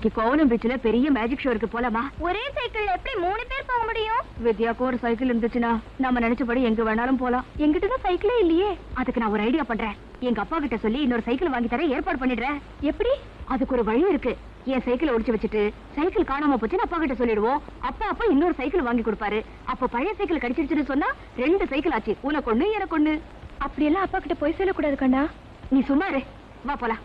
இன்னைக்கு கோவலம் பீச்ல பெரிய மேஜிக் ஷோ இருக்கு போலாமா. ஒரே சைக்கிள்ல எப்படி மூணு பேர் போக முடியும்? வித்யாக்கு ஒரு சைக்கிள் இருந்துச்சுன்னா நம்ம நினைச்சபடி எங்க வேணாலும் போலாம். என்கிட்ட தான் சைக்கிளே இல்லையே. அதுக்கு நான் ஒரு ஐடியா பண்றேன். எங்க அப்பா கிட்ட சொல்லி இன்னொரு சைக்கிள் வாங்கி தர ஏற்பாடு பண்ணிடுறேன். எப்படி? அதுக்கு ஒரு வழி இருக்கு. என் சைக்கிள் ஒடிச்சு வச்சுட்டு சைக்கிள் காணாம போச்சுன்னு அப்பா கிட்ட சொல்லிடுவோம். அப்பா அப்பா இன்னொரு சைக்கிள் வாங்கி கொடுப்பாரு. அப்ப பழைய சைக்கிள் கிடைச்சிருச்சுன்னு சொன்னா ரெண்டு சைக்கிள் ஆச்சு. உனக்கு ஒண்ணு எனக்கு ஒண்ணு. அப்படியெல்லாம் அப்பா கிட்ட போய் சொல்லக்கூடாது கண்ணா. நீ சும்மா இரு. வா போலாம்.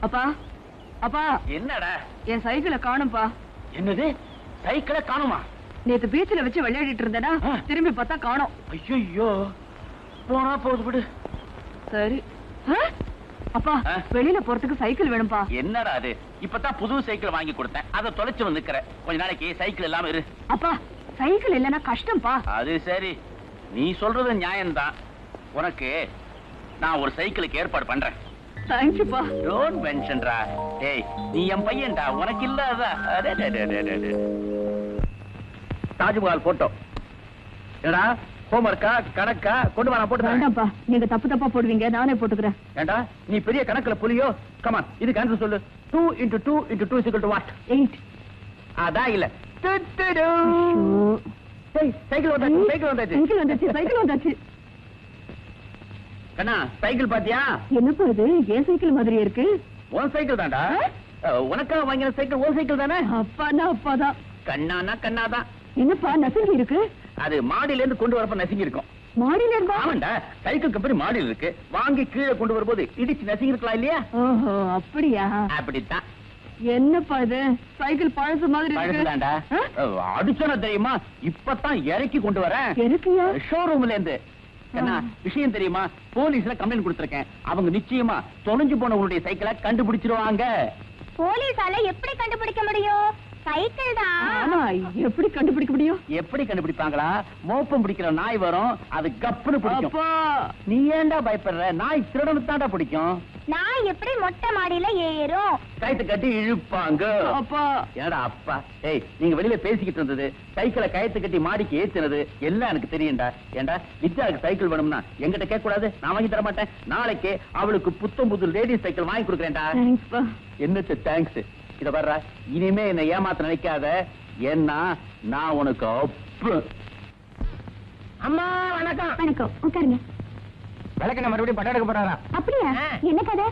அப்பா அப்பா. என்னடா? என் சைக்கிளை காணும்பா. என்னது? சைக்கிளை காணுமா? நேத்து பீச்ல வச்சு விளையாடிட்டு இருந்தேனா. திரும்பி பார்த்தா காணோம். ஐயோ போனா போகுது விடு. சரி. ஆ? அப்பா? வெளியில போறதுக்கு சைக்கிள் வேணும்பா. என்னடா அது? இப்பதான் புது சைக்கிள் வாங்கி கொடுத்தேன். அதை தொலைச்சு வந்து நிக்கிற. கொஞ்ச நாளைக்கு சைக்கிள் இல்லாம இரு. அப்பா சைக்கிள் இல்லனா கஷ்டம்ப்பா அது சரி. நீ சொல்றது நியாயம்தான். உனக்கு நான் ஒரு சைக்கிளுக்கு ஏற்பாடு பண்றேன். தேங்க்யூப்பா டோன்ட் மென்ஷன்டா ஏய் நீ என் பையன்டா. உனக்கு இல்லாதா. தாஜ்மஹால் போட்டோ என்னடா? ஹோம்ஒர்க்கா கணக்கா? கொண்டு வா நான் போட்டு. வேண்டாம்ப்பா. நீங்க தப்பு தப்பா போடுவீங்க நானே போட்டுக்கிறேன். ஏண்டா நீ பெரிய கணக்குல புலியோ? கமான் இதுக்கு ஆன்சர் சொல்லு. Two into two into two is equal to what eight அதான் இல்ல சைக்கிள் வந்தாச்சு சைக்கிள் வந்தாச்சு. சைக்கிள் வந்தாச்சு சைக்கிள் வந்தாச்சு. கண்ணா சைக்கிள் பாத்தியா? என்னப்பா இது? என் சைக்கிள் மாதிரி இருக்கு? உன் சைக்கிள் தான்டா. உனக்காக வாங்கின சைக்கிள் உன் சைக்கிள் தானே? அப்பானா அப்பாதான். கண்ணானா கண்ணாதான். என்னப்பா நசுங்கி இருக்கு? அது மாடியில இருந்து கொண்டு வரப்ப நசுங்கி இருக்கும் மாடியில இருந்தா ஆமாண்டா சைக்கிள் கம்பெனி மாடியில் இருக்கு. வாங்கி கீழே கொண்டு வரும்போது இடிச்சு நசுங்கி இருக்கலாம் இல்லையா? ஓஹோ அப்படியா? அப்படித்தான். என்னப்பா இது? சைக்கிள் பழசு மாதிரி பழசுதான்டா? அடிச்சோன தெரியுமா? இப்பதான் இறக்கி கொண்டு வரேன். எதுக்குயா ஷோரூம்ல இருந்து என்ன. விஷயம் தெரியுமா? போலீஸ்ல கம்ப்ளைண்ட் கொடுத்திருக்கேன். அவங்க நிச்சயமா தொலைஞ்சு போன உங்களுடைய சைக்கிளை கண்டுபிடிச்சிருவாங்க. போலீஸால எப்படி கண்டுபிடிக்க முடியும்? சைக்கிள் தான் எப்படி கண்டுபிடிக்க முடியும்? எப்படி கண்டுபிடிப்பாங்களா? மோப்பம் பிடிக்கிற நாய் வரும் அது கப்புன்னு பிடிக்கும். அப்பா. நீ ஏன்டா பயப்படுற? நாய் திருடனு தாண்டா பிடிக்கும். நான் எப்படி மொட்டை மாடியில ஏறும்? கயித்து கட்டி இழுப்பாங்க. அப்பா. ஏடா அப்பா. ஏய் நீங்க வெளியில பேசிக்கிட்டு இருந்தது சைக்கிளை கயத்து கட்டி மாடிக்கு ஏத்துனது எல்லாம் எனக்கு தெரியும்டா. ஏண்டா வித்யாவுக்கு சைக்கிள் வேணும்னா என்கிட்ட கேட்க கூடாது நான் வாங்கி தர மாட்டேன். நாளைக்கு அவளுக்கு புத்தம் புது லேடிஸ் சைக்கிள் வாங்கி கொடுக்குறேன்டா. என்னச்சு தேங்க்ஸ் இத வர்ற இனிமே என்ன ஏமாத்த நினைக்காத. ஏன்னா நான் உனக்கு அப்பு. அம்மா வணக்கம். வணக்கம். உட்காருங்க. விளக்கு மறுபடியும் படம் எடுக்க போறாரா? அப்படியா. என்ன கதை?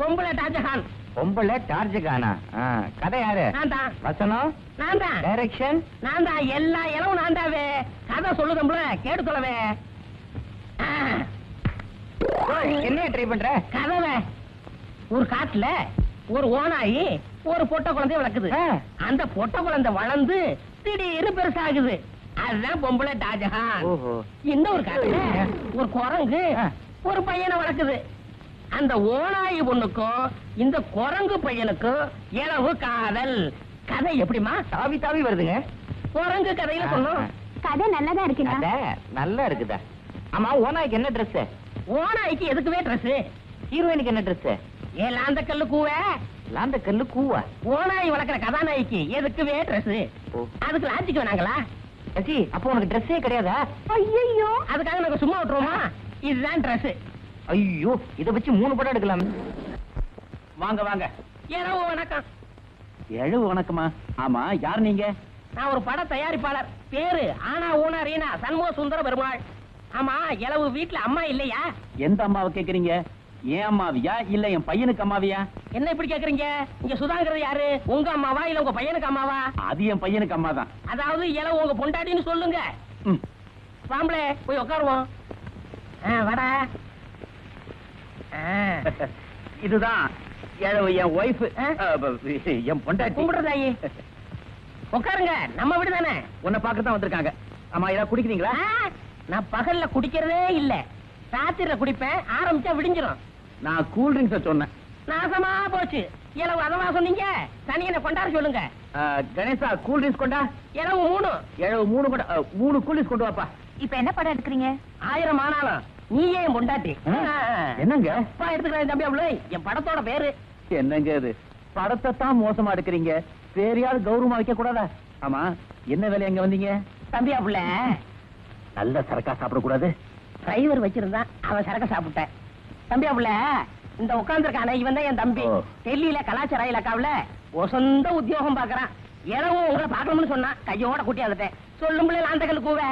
பொம்பளை டாஜஹான் பொம்பளை டார்ஜ் கானா கதை யாரு? நான் தான். வசனம்? நான் தான். டைரக்ஷன்? நான் தான். எல்லா இளவும் நான் தாவே. கதை சொல்லுதம்ல கேட்டு தொலைவே. என்ன ட்ரை பண்ற? கதவை. ஒரு காட்டுல. ஒரு ஓனாயி ஒரு பொட்டை குழந்தைய வளர்க்குது. அந்த பொட்டை குழந்தை வளர்ந்து திடீர்னு பெருசாகுது. அதுதான் பொம்பளை டாஜஹான் ஓஹோ. இன்னொரு காட்டுல ஒரு குரங்கு. ஒரு பையனை வளர்க்குது. அந்த ஓனாயி பொண்ணுக்கும் இந்த குரங்கு பையனுக்கும் இளவு காதல். கதை எப்படிமா தாவி தாவி வருதுங்க. குரங்கு கதையில சொன்னோம் கதை நல்லதா இருக்குண்ணா. கதை நல்லா இருக்குதா? ஆமா ஓனாய்க்கு என்ன ட்ரெஸ் ஓனாய்க்கு எதுக்குவே ட்ரெஸ் ஹீரோயினுக்கு என்ன ட்ரெஸ் ஏன் லாந்த கல்லு கூவ? லாந்த கல்லு கூவா? ஓனாய் வளர்க்குற கதாநாய்க்கு எதுக்குவே ட்ரெஸ். அதுக்கு லாஜிக்கு வேணாங்களா? சசி அப்போ உனக்கு ட்ரெஸ்ஸே கிடையாதா? ஐயோ அதுக்காக நாங்க சும்மா விட்டுருவோமா? இதுதான் ட்ரெஸ் ஐயோ இத வச்சு மூணு படம் எடுக்கலாம். வாங்க வாங்க. இரவு வணக்கம். எழுவு வணக்கமா ஆமா யார் நீங்க? நான் ஒரு பட தயாரிப்பாளர். பேரு ஆனா ஊனா ரீனா சண்முக சுந்தர பெருமாள். ஆமா இளவு வீட்ல அம்மா இல்லையா? எந்த அம்மாவை கேக்குறீங்க? என் அம்மாவியா? இல்ல என் பையனுக்கு அம்மாவியா? என்ன இப்படி கேக்குறீங்க? இங்க சுதாங்கிறது யாரு? உங்க அம்மாவா? இல்ல உங்க பையனுக்கு அம்மாவா? அது என் பையனுக்கு அம்மா தான் அதாவது இளவு உங்க பொண்டாட்டின்னு சொல்லுங்க. பாம்பளே போய் உட்காருவோம் வாடா. இதுதான் என் ஒய்ஃப்? என் பொண்டாட்டி. கும்பிடுறதாயி உட்காருங்க நம்ம வீடு தானே உன்னை பார்க்க தான் வந்திருக்காங்க. ஆமா ஏதாவது குடிக்கிறீங்களா? நான் பகல்ல குடிக்கிறதே இல்ல. ராத்திரில குடிப்பேன் ஆரம்பிச்சா விடிஞ்சிரும். நான் கூல் ட்ரிங்க்ஸ் சொன்னேன். நாசமா போச்சு. இளவு அதவா சொன்னீங்க? தனியனை கொண்டாட சொல்லுங்க. கணேசா கூல் ட்ரிங்க்ஸ் கொண்டா? இளவு மூணு. ஏழு மூணு கொண்டா ஆ, மூணு கூல் ட்ரிங்க்ஸ் கொண்டு வாப்பா. இப்ப என்ன படம் எடுக்கிறீங்க? ஆயிரம் ஆனாலும் நீயே என் பொண்டாட்டி. என்னங்க? அப்பா எடுத்துக்கிறேன் தம்பி அவ்வளோ என் படத்தோட பேரு. என்னங்க இது? படத்தை தான் மோசமா எடுக்கிறீங்க. வேறையாவது கௌரவமா வைக்க கூடாதா? ஆமா என்ன வேலை எங்க வந்தீங்க? தம்பி அப்புள்ள நல்ல சரக்கா சாப்பிடக்கூடாது. டிரைவர் வச்சிருந்தான். அவன் சரக்க சாப்பிட்டேன். தம்பி அப்புள்ள இந்த உட்கார்ந்துருக்கானே இவன் தான் என் தம்பி. டெல்லியில கலாச்சார இலக்காவுல சொந்த உத்தியோகம் பாக்குறான் எனவும் உங்களை பார்க்கணும்னு சொன்னான் கையோட கூட்டி வந்துட்டேன் சொல்லும் பிள்ளைல அந்த கல்லு கூவே.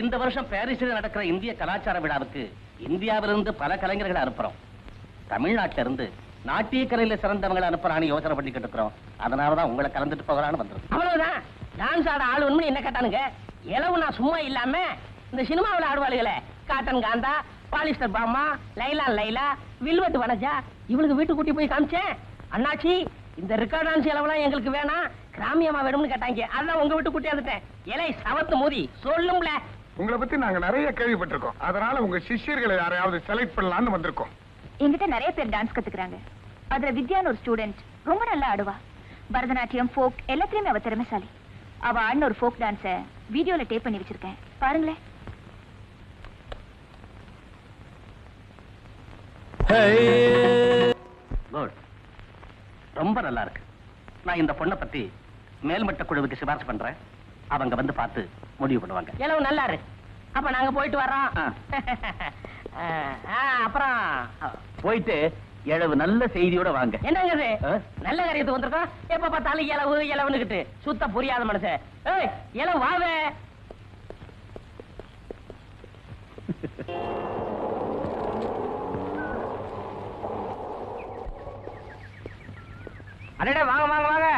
இந்த வருஷம் பாரிஸில் நடக்கிற இந்திய கலாச்சார விழாவுக்கு இந்தியாவிலிருந்து பல கலைஞர்களை அனுப்புறோம். தமிழ்நாட்டில இருந்து நாட்டிய கலையில சிறந்தவங்களை அனுப்புறான்னு யோசனை பண்ணிக்கிட்டு இருக்கிறோம். அதனாலதான் உங்களை கலந்துட்டு போகலான்னு வந்திருக்கோம். அவ்வளவுதான். டான்ஸ் ஆட ஆள் என்ன கேட்டானுங்க? இளவு நான் சும்மா இல்லாம இந்த சினிமாவில் ஆடுவாளுகளே. Cotton Kantha polyester Bama Laila Laila velvet Vanaja இவளுக்கு வீட்டு கூட்டி போய் காமிச்சேன். அண்ணாச்சி இந்த ரெக்கார்ட் டான்ஸ் இளவெல்லாம் எங்களுக்கு வேணாம். கிராமியமா வேணும்னு கேட்டாங்க. அதான் உங்க வீட்டு கூட்டி வந்துட்டேன். இலை சவத்து மோதி சொல்லும்ல. உங்களை பத்தி நாங்க நிறைய கேள்விப்பட்டிருக்கோம். அதனால உங்க சிஷ்யர்களை யாரையாவது செலக்ட் பண்ணலாம்னு வந்திருக்கோம். என்கிட்ட நிறைய பேர் டான்ஸ் கத்துக்கிறாங்க. அதுல வித்யான்னு ஒரு ஸ்டூடெண்ட் ரொம்ப நல்லா ஆடுவா. பரதநாட்டியம் ஃபோக் எல்லாத்துலயுமே அவ திறமைசாலி. அவ ஆடின ஒரு ஃபோக் டான்ஸ வீடியோல டேப் பண்ணி வச்சிருக்கேன். பாருங்களேன். ரொம்ப நல்லா இருக்கு நான் இந்த பொண்ணை பத்தி மேல்மட்ட குழுவுக்கு சிபாரிசு பண்றேன். அவங்க வந்து பார்த்து முடிவு பண்ணுவாங்க. இளவு நல்லா இரு அப்ப நாங்க போயிட்டு வர்றோம். அப்புறம். போயிட்டு எழவு நல்ல செய்தியோட வாங்க. என்னங்க? நல்ல காரியத்துக்கு வந்திருக்கோம்? எப்ப பார்த்தாலும் இலவு இலவுன்னுகிட்டு சுத்த புரியாத மனுஷன். ஏய் இலவு வாவே. அடடே வாங்க வாங்க வாங்க.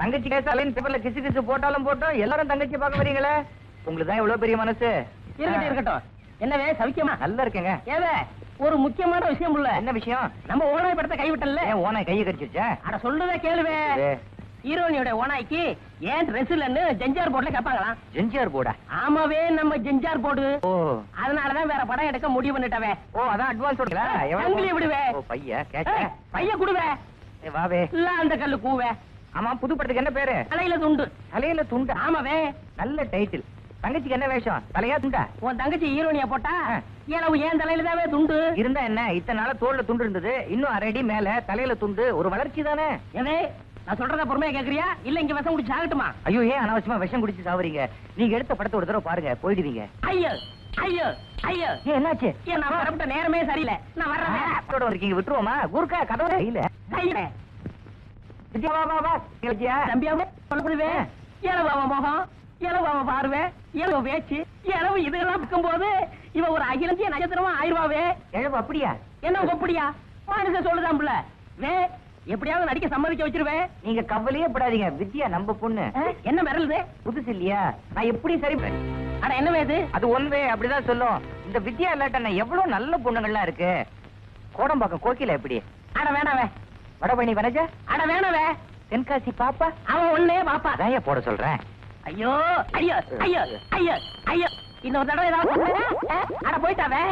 தங்கச்சி கேசாலின் பேப்பர்ல கிசு கிசு போட்டாலும் போட்டோம். எல்லாரும் தங்கச்சி பார்க்க வரீங்களே உங்களுக்கு தான் இவ்வளவு பெரிய மனசு. இருக்கட்டும் இருக்கட்டும். என்னவே சவிக்கமா நல்லா இருக்கேங்க. ஏவே ஒரு முக்கியமான விஷயம் உள்ள. என்ன விஷயம்? நம்ம ஓனாய் படத்தை கைவிட்டல ஏன் ஓனை கையை கடிச்சிருச்சா? அட சொல்றதே கேளுவே. ஹீரோனியோட ஓனாய்க்கு ஏன் ட்ரெஸ் இல்லன்னு ஜெஞ்சார் போர்ட்ல கேட்பாங்களாம். ஜென்ஜிஆர் போடா ஆமாவே நம்ம ஜெஞ்சார் போர்டு ஓ. அதனாலதான் வேற படம் எடுக்க முடிவு பண்ணிட்டவே. ஓ அதான் அட்வான்ஸ் சொல்றீங்களா சங்கிலி விடுவே. ஓ பைய கேட்க பைய குடுவே. வாவே அந்த கல்லு கூவே. ஆமா புது படத்துக்கு என்ன பேரு? தலையில துண்டு. தலையில துண்டா? ஆமாவே நல்ல டைட்டில். தங்கச்சிக்கு என்ன வேஷம்? தலையா துண்டா? உன் தங்கச்சி ஹீரோனியா போட்டா? ஆ. ஏலவு ஏன் தலையில தாவே துண்டு? இருந்தா என்ன? இத்தனை நாளா தோல்ல துண்டு இருந்தது. இன்னும் அரை அடி மேல தலையில துண்டு. ஒரு வளர்ச்சி தானே? எதே நான் சொல்றத பொறுமையா கேக்குறியா? இல்ல இங்க விஷம் குடிச்சு ஆகட்டுமா ஐயோ ஏன் அனாவசியமா விஷம் குடிச்சு சாவறீங்க? நீங்க எடுத்த படத்தை ஒரு தடவை பாருங்க. போயிடுவீங்க. ஐயோ ஐயோ ஐயோ. என்னாச்சு? நான் வரப்பட்ட நேரமே சரியில்லை. நான் வர்றேன். இருக்கீங்க விட்டுருவோமா? குறுக்கா கதவு? இல்ல. எப்படியாவது நடிக்க சம்மதிக்க வச்சிருவேன். நீங்க கவலையே படாதீங்க. வித்யா நம்ம பொண்ணு. என்ன மிரளுது? புதுசு இல்லையா? நான் எப்படி சரி அட என்ன வேது அது ஒன் வே அப்படிதான் சொல்லும். இந்த வித்யா இல்லாட்ட எவ்வளவு நல்ல பொண்ணுங்கள்லாம் இருக்கு. கோடம்பாக்கம் கோக்கில எப்படி? அட வேணாவே வடபழனி வனஜா? அட வேணாவே. தென்காசி பாப்பா அவன் ஒண்ணே பாப்பா. அதான் போட சொல்றேன் ஐயோ ஐயோ ஐயோ ஐயோ ஐயோ. இன்னொரு தடவை ஏதாவது அட போயிட்டாவே.